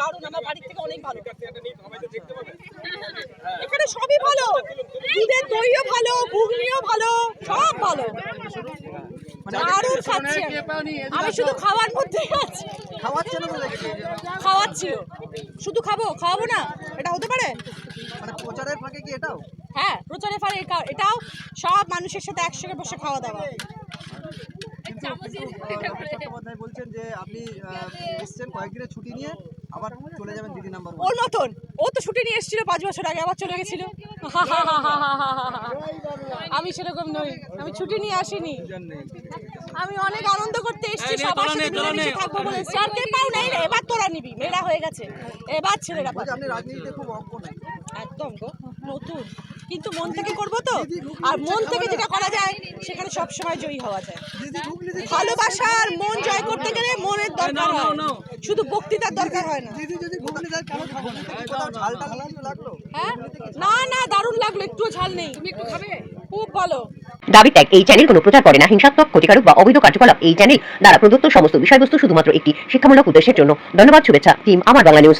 দারুণ আমার বাড়ির থেকে অনেক ভালো। এখানে সবই ভালো। দুধের দইও ভালো ঘুগনিও ভালো সব ভালো। দারুণ খাচ্ছি আমি। শুধু খাওয়ার মধ্যেই আছি। খাওয়াচ্ছে না খাওয়াচ্ছি। শুধু খাব? খাওয়াবো না? এটা হতে পারে? মানে প্রচারের ফাঁকে কি এটাও? হ্যাঁ এটাও সব মানুষের সাথে একসঙ্গে বসে খাওয়া দাওয়া। কিন্তু বলছেন যে আপনি এসছেন কয়েকদিনের ছুটি নিয়ে আবার চলে যাবেন দিদি নাম্বার ওর মতন। ও তো ছুটি নিয়ে এসেছিল পাঁচ বছর আগে আবার চলে গেছিল। আমি সেরকম নই। আমি ছুটি নিয়ে আসিনি। আমি অনেক আনন্দ করতে এসেছি সবার সাথে মিলেমিশে থাকব বলে। এসেছি। পাও নাই এবার তোরা নিবি। মেয়েরা হয়ে গেছে। এবার ছেলেরা আপনি রাজনীতিতে খুব অজ্ঞ নাই। একদম গো। নতুন। কিন্তু মন থেকে করব তো। আর মন থেকে যেটা করা যায় সেখানে সব সময় জয়ী হওয়া যায়। ভালোবাসা আর মন জয় করতে গেলে মনের দরকার হয়। শুধু বক্তৃতার দরকার হয় না। হ্যাঁ? না না দারুণ লাগল একটু ঝাল নেই। তুমি একটু খাবে? খুব ভালো। দাবি ত্যাগ এই চ্যানেল কোনো প্রচার করে না। হিংসাত্মক ক্ষতিকারক বা অবৈধ কার্যকলাপ এই চ্যানেল দ্বারা প্রদত্ত সমস্ত বিষয়বস্তু শুধুমাত্র একটি শিক্ষামূলক উদ্দেশ্যের জন্য। ধন্যবাদ শুভেচ্ছা টিম আমার বাংলা নিউজ